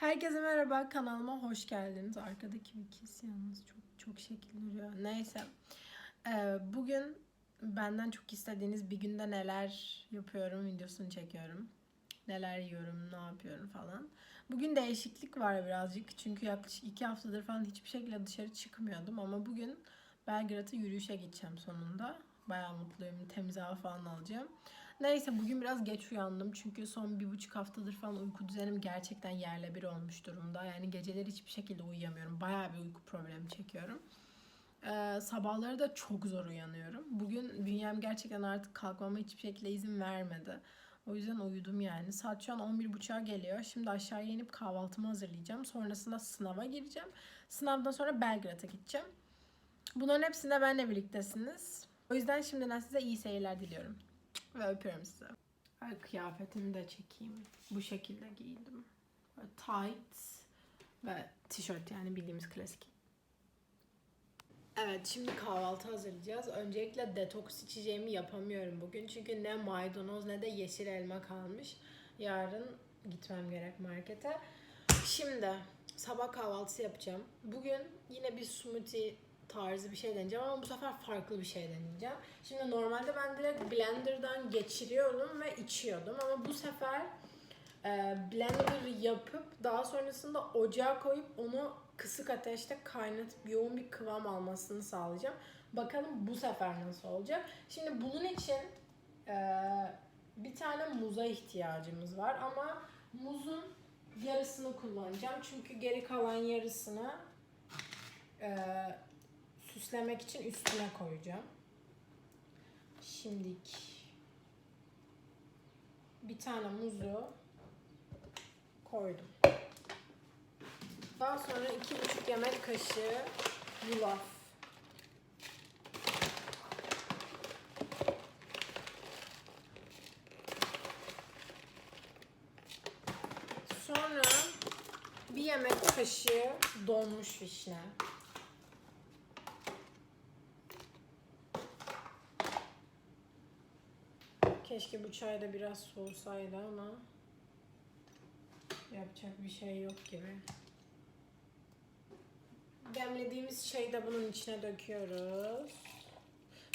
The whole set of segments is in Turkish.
Herkese merhaba kanalıma hoş geldiniz. Arkadaki bir kes yalnız çok çok şekil duruyor. Neyse. Ee, bugün benden çok istediğiniz bir günde neler yapıyorum videosunu çekiyorum. Neler yiyorum, ne yapıyorum falan. Bugün değişiklik var birazcık. Çünkü yaklaşık iki haftadır falan hiçbir şekilde dışarı çıkmıyordum. Ama bugün Belgrad'a yürüyüşe gideceğim sonunda. Bayağı mutluyum. Temiz hava falan alacağım. Neyse bugün biraz geç uyandım çünkü son bir buçuk haftadır falan uyku düzenim gerçekten yerle bir olmuş durumda. Yani geceleri hiçbir şekilde uyuyamıyorum. Bayağı bir uyku problemi çekiyorum. Ee, sabahları da çok zor uyanıyorum. Bugün bünyem gerçekten artık kalkmama hiçbir şekilde izin vermedi. O yüzden uyudum yani. Saat şu an 11.30'a geliyor. Şimdi aşağıya inip kahvaltımı hazırlayacağım. Sonrasında sınava gireceğim. Sınavdan sonra Belgrad'a gideceğim. Bunların hepsinde benimle birliktesiniz. O yüzden şimdiden size iyi seyirler diliyorum. Ve öpüyorum sizi. Ay, kıyafetimi de çekeyim. Bu şekilde giyindim. Böyle tight ve tişört yani bildiğimiz klasik. Evet şimdi kahvaltı hazırlayacağız. Öncelikle detoks içeceğimi yapamıyorum bugün. Çünkü ne maydanoz ne de yeşil elma kalmış. Yarın gitmem gerek markete. Şimdi sabah kahvaltısı yapacağım. Bugün yine bir smoothie tarzı bir şey deneyeceğim ama bu sefer farklı bir şey deneyeceğim. Şimdi normalde ben direkt blenderdan geçiriyordum ve içiyordum ama bu sefer e, blender yapıp daha sonrasında ocağa koyup onu kısık ateşte kaynatıp yoğun bir kıvam almasını sağlayacağım. Bakalım bu sefer nasıl olacak. Şimdi bunun için e, bir tane muza ihtiyacımız var ama muzun yarısını kullanacağım. Çünkü geri kalan yarısını e, süslemek için üstüne koyacağım. Şimdik bir tane muzu koydum. Daha sonra iki buçuk yemek kaşığı yulaf. Sonra bir yemek kaşığı donmuş vişne. Keşke bu çay da biraz soğusaydı ama yapacak bir şey yok gibi. Demlediğimiz çayı da bunun içine döküyoruz.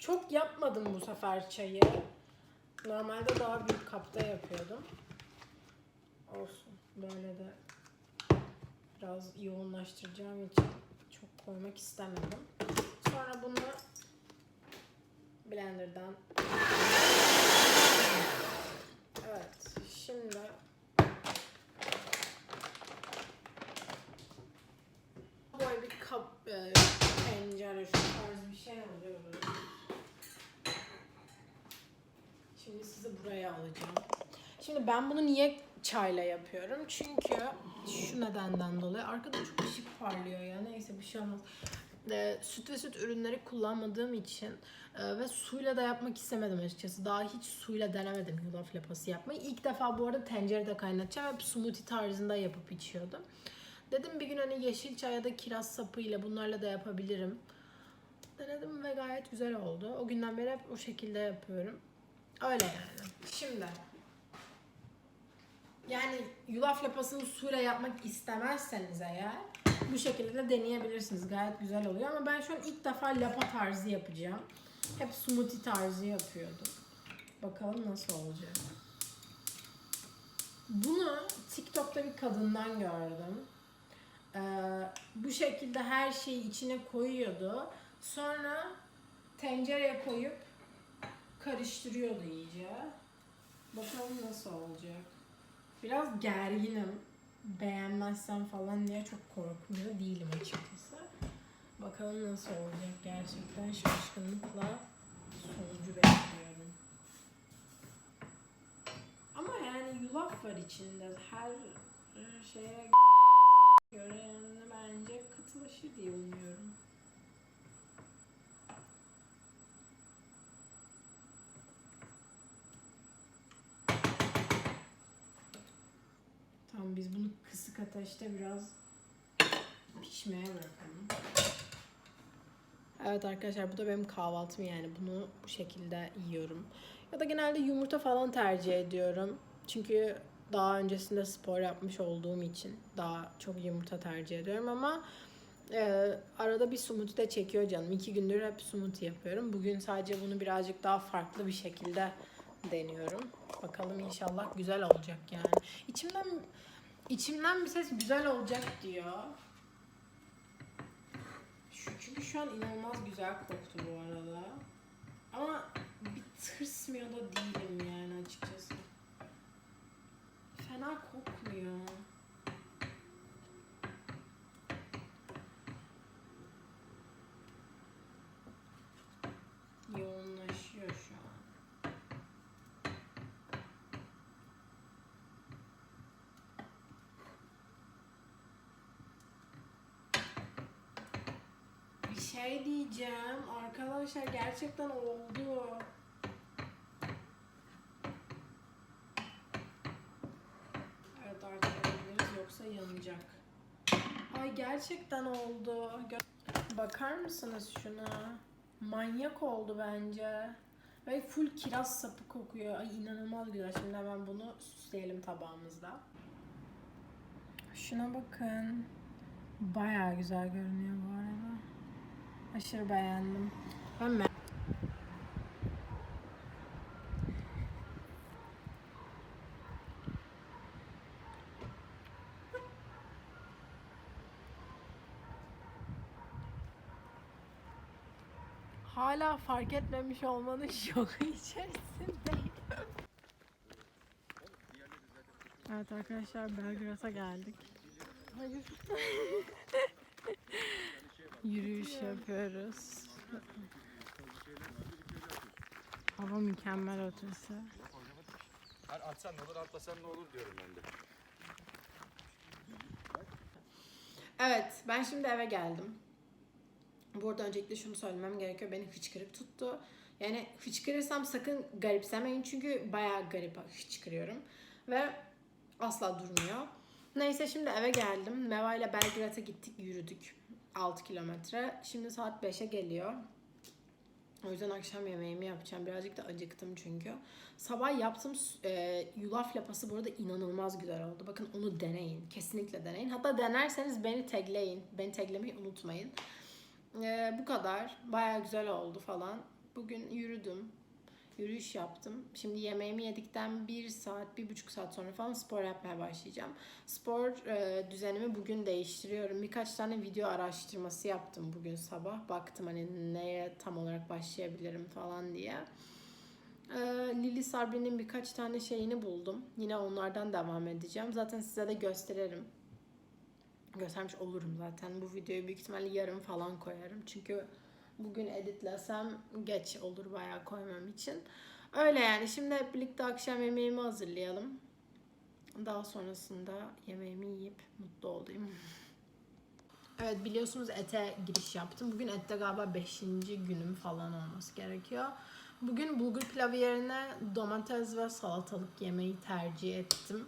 Çok yapmadım bu sefer çayı. Normalde daha büyük kapta yapıyordum. Olsun. Böyle de biraz yoğunlaştıracağım için çok koymak istemedim. Sonra bunu blenderdan ben bunu niye çayla yapıyorum? Çünkü şu nedenden dolayı arkada çok ışık parlıyor ya. Neyse bir şey olmaz. E, süt ve süt ürünleri kullanmadığım için e, ve suyla da yapmak istemedim açıkçası. Daha hiç suyla denemedim yulaf lapası yapmayı. İlk defa bu arada tencerede kaynatacağım. Hep smoothie tarzında yapıp içiyordum. Dedim bir gün hani yeşil çay ya da kiraz sapıyla bunlarla da yapabilirim. Denedim ve gayet güzel oldu. O günden beri hep o şekilde yapıyorum. Öyle yani. Şimdi yani yulaf lapasını suyla yapmak istemezseniz eğer bu şekilde de deneyebilirsiniz. Gayet güzel oluyor ama ben şu an ilk defa lapa tarzı yapacağım. Hep smoothie tarzı yapıyordum. Bakalım nasıl olacak. Bunu TikTok'ta bir kadından gördüm. Ee, bu şekilde her şeyi içine koyuyordu. Sonra tencereye koyup karıştırıyordu iyice. Bakalım nasıl olacak. Biraz gerginim. Beğenmezsem falan diye çok korkmuyor değilim açıkçası. Bakalım nasıl olacak gerçekten şaşkınlıkla sonucu bekliyorum. Ama yani yulaf var içinde. Her şeye göre bence katılaşır diye umuyorum. Kısık ateşte biraz pişmeye bırakalım. Evet arkadaşlar bu da benim kahvaltım yani bunu bu şekilde yiyorum. Ya da genelde yumurta falan tercih ediyorum. Çünkü daha öncesinde spor yapmış olduğum için daha çok yumurta tercih ediyorum ama e, arada bir smoothie de çekiyor canım. İki gündür hep smoothie yapıyorum. Bugün sadece bunu birazcık daha farklı bir şekilde deniyorum. Bakalım inşallah güzel olacak yani. İçimden içimden bir ses güzel olacak diyor. Şu, çünkü şu an inanılmaz güzel koktu bu arada. Ama bir tırsmıyor da değilim yani açıkçası. Fena kokmuyor. Yoğunlaşıyor şu an. Bir şey diyeceğim. Arkadaşlar gerçekten oldu. Evet artık yoksa yanacak. Ay gerçekten oldu. Bakar mısınız şuna? Manyak oldu bence. Ve full kiraz sapı kokuyor. Ay inanılmaz güzel. Şimdi hemen bunu süsleyelim tabağımızda. Şuna bakın. Bayağı güzel görünüyor bu arada. Aşırı beğendim. Ben Hala fark etmemiş olmanın şoku içerisindeyim. Evet arkadaşlar Belgrad'a geldik. Hayır. Yürüyüş yapıyoruz. Hava mükemmel ötesi. Hani atsan ne olur atlasan ne olur diyorum ben de. Evet, ben şimdi eve geldim. Burada öncelikle şunu söylemem gerekiyor. Beni hıçkırık tuttu. Yani hıçkırırsam sakın garipsemeyin çünkü bayağı garip hıçkırıyorum. Ve asla durmuyor. Neyse şimdi eve geldim. Meva ile Belgrad'a gittik, yürüdük. 6 kilometre. Şimdi saat 5'e geliyor. O yüzden akşam yemeğimi yapacağım. Birazcık da acıktım çünkü. Sabah yaptığım e, yulaf lapası burada inanılmaz güzel oldu. Bakın onu deneyin. Kesinlikle deneyin. Hatta denerseniz beni tagleyin. Beni taglemeyi unutmayın. E, bu kadar. Baya güzel oldu falan. Bugün yürüdüm. Yürüyüş yaptım. Şimdi yemeğimi yedikten bir saat, bir buçuk saat sonra falan spor yapmaya başlayacağım. Spor e, düzenimi bugün değiştiriyorum. Birkaç tane video araştırması yaptım bugün sabah. Baktım hani neye tam olarak başlayabilirim falan diye. E, Lili Sabri'nin birkaç tane şeyini buldum. Yine onlardan devam edeceğim. Zaten size de gösteririm. Göstermiş olurum zaten. Bu videoyu büyük ihtimalle yarın falan koyarım. Çünkü bugün editlesem geç olur bayağı koymam için. Öyle yani. Şimdi hep birlikte akşam yemeğimi hazırlayalım. Daha sonrasında yemeğimi yiyip mutlu olayım. Evet biliyorsunuz ete giriş yaptım. Bugün ette galiba 5. günüm falan olması gerekiyor. Bugün bulgur pilavı yerine domates ve salatalık yemeği tercih ettim.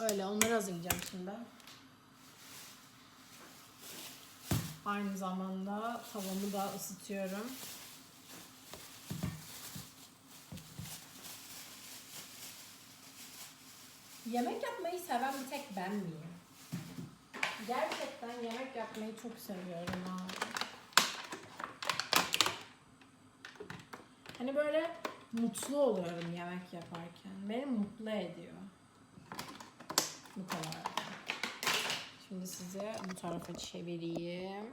Öyle onları hazırlayacağım şimdi. Aynı zamanda tavamı da ısıtıyorum. Yemek yapmayı seven bir tek ben miyim? Gerçekten yemek yapmayı çok seviyorum ha. Hani böyle mutlu oluyorum yemek yaparken. Beni mutlu ediyor. Bu kadar. Şimdi size bu tarafa çevireyim.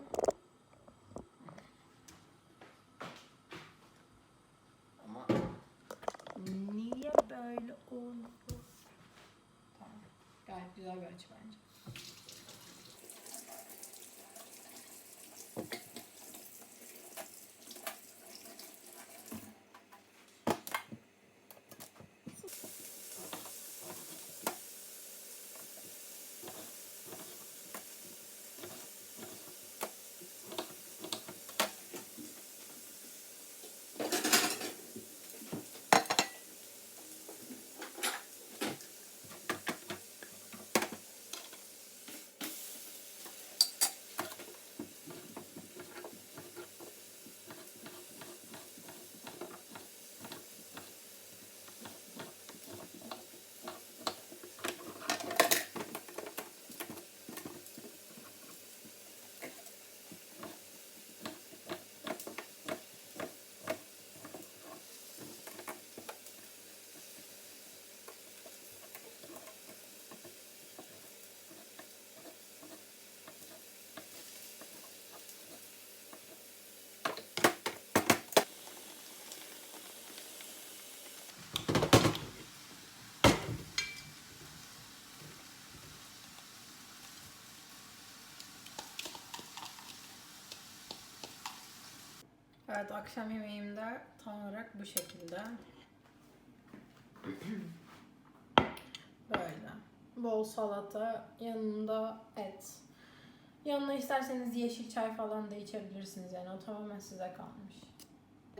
Evet akşam yemeğimde tam olarak bu şekilde. Böyle. Bol salata, yanında et. Yanına isterseniz yeşil çay falan da içebilirsiniz yani o tamamen size kalmış.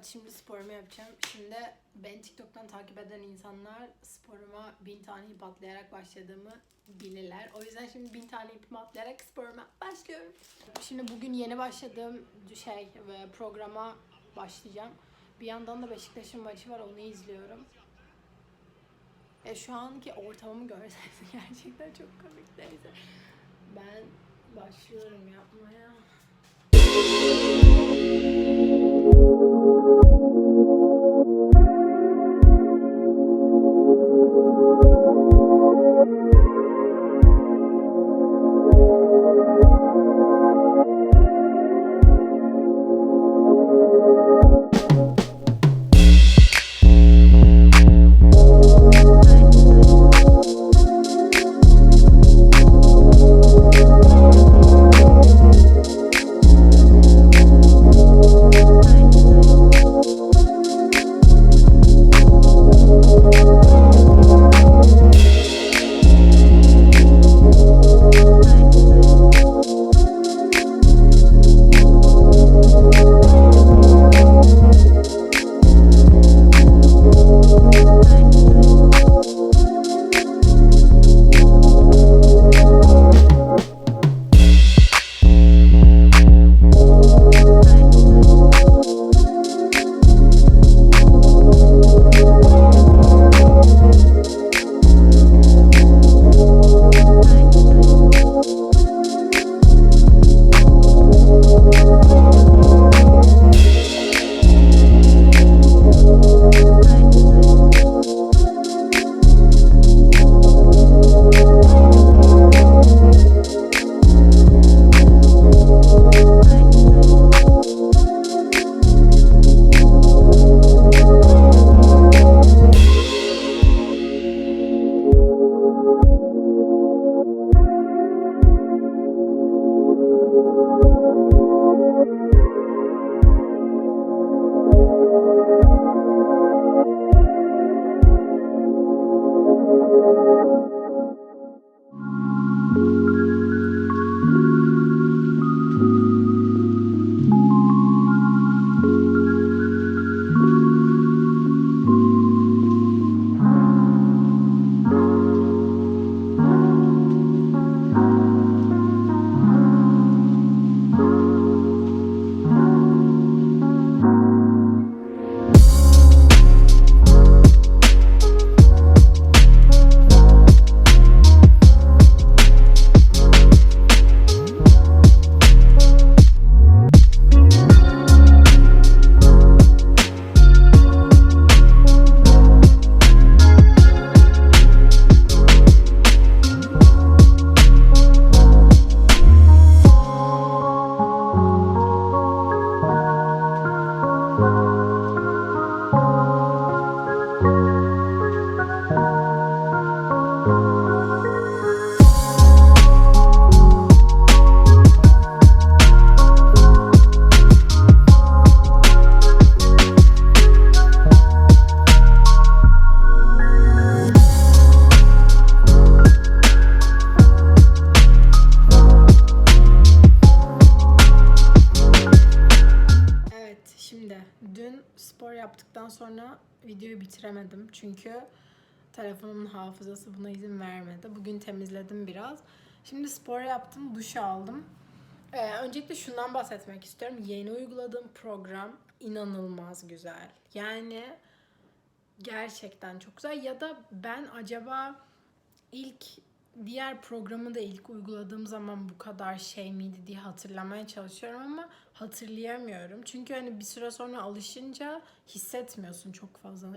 Şimdi sporumu yapacağım. Şimdi beni TikTok'tan takip eden insanlar sporuma bin tane ip atlayarak başladığımı bilirler. O yüzden şimdi bin tane ipimi atlayarak sporuma başlıyorum. Şimdi bugün yeni başladığım şey ve programa başlayacağım. Bir yandan da Beşiktaş'ın maçı var onu izliyorum. E şu anki ortamımı görseniz gerçekten çok komik neyse. Ben başlıyorum yapmaya. Thank you. bitiremedim çünkü telefonumun hafızası buna izin vermedi. Bugün temizledim biraz. Şimdi spor yaptım, duş aldım. Ee, öncelikle şundan bahsetmek istiyorum. Yeni uyguladığım program inanılmaz güzel. Yani gerçekten çok güzel. Ya da ben acaba ilk diğer programı da ilk uyguladığım zaman bu kadar şey miydi diye hatırlamaya çalışıyorum ama hatırlayamıyorum. Çünkü hani bir süre sonra alışınca hissetmiyorsun çok fazla.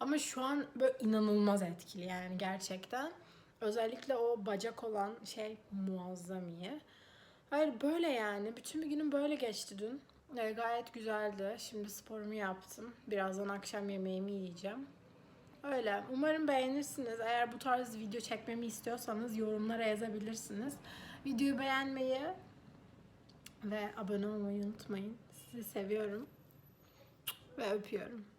Ama şu an böyle inanılmaz etkili yani gerçekten. Özellikle o bacak olan şey muazzam iyi. Hayır böyle yani. Bütün bir günüm böyle geçti dün. Ee, gayet güzeldi. Şimdi sporumu yaptım. Birazdan akşam yemeğimi yiyeceğim. Öyle. Umarım beğenirsiniz. Eğer bu tarz video çekmemi istiyorsanız yorumlara yazabilirsiniz. Videoyu beğenmeyi ve abone olmayı unutmayın. Sizi seviyorum. Ve öpüyorum.